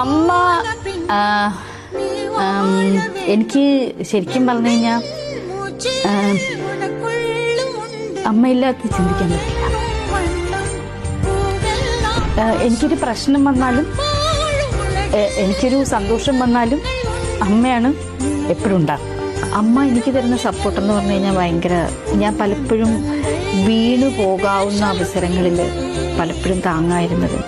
അമ്മ എനിക്ക് ശരിക്കും പറഞ്ഞു കഴിഞ്ഞാൽ അമ്മയില്ലാത്ത ചിന്തിക്കാൻ പറ്റില്ല. എനിക്കൊരു പ്രശ്നം വന്നാലും എനിക്കൊരു സന്തോഷം വന്നാലും അമ്മയാണ് എപ്പോഴും ഉണ്ടാകുക അമ്മ എനിക്ക് തരുന്ന സപ്പോർട്ട് എന്ന് പറഞ്ഞു കഴിഞ്ഞാൽ ഭയങ്കര ഞാൻ പലപ്പോഴും വീണു പോകാവുന്ന അവസരങ്ങളിൽ പലപ്പോഴും താങ്ങായിരുന്നത്.